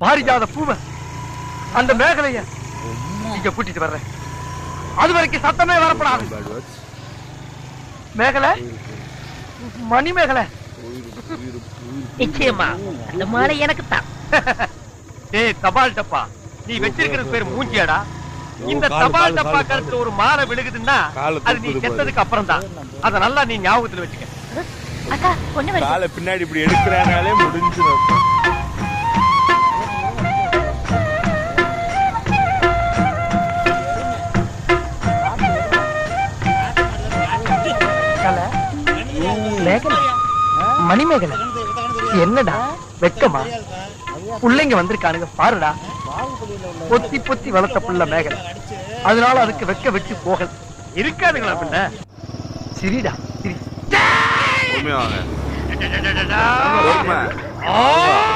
பாரிஜாத பூவ. அந்த மேகலைய இங்க கூட்டிட்டு வர்றேன். அது வரைக்கும் சத்தமே வரப்படாது. மேகலை? மணி மேகலை நிச்சயமா. அந்த மாலை எனக்கு தான். டேய் தபால் டப்பா. நீ வச்சிருக்கிறது பேர் மூஞ்சியாடா. இந்த தபால் டப்பா கருத்துல ஒரு மாலை விழுகுதுன்னா அது நீ செத்ததுக்கு அப்புறம் தான் அத நல்லா நீ ஞாபகத்துல வச்சுக்க. அக்கா பொண்ணு பின்னாடி இப்படி எடுக்கிறானாலே முடிஞ்சு கலை, மேகலை மணி மேகலை என்னடா? வெக்கமா? புள்ளைங்க வந்திருக்கானுங்க பாருடா. பொத்தி பொத்தி வளர்த்த புள்ள மேகலை. அதனால அதுக்கு வெக்க வச்சு போகல. இருக்காதுங்களா பின்ன? சிரிடா சிரி. ஆ!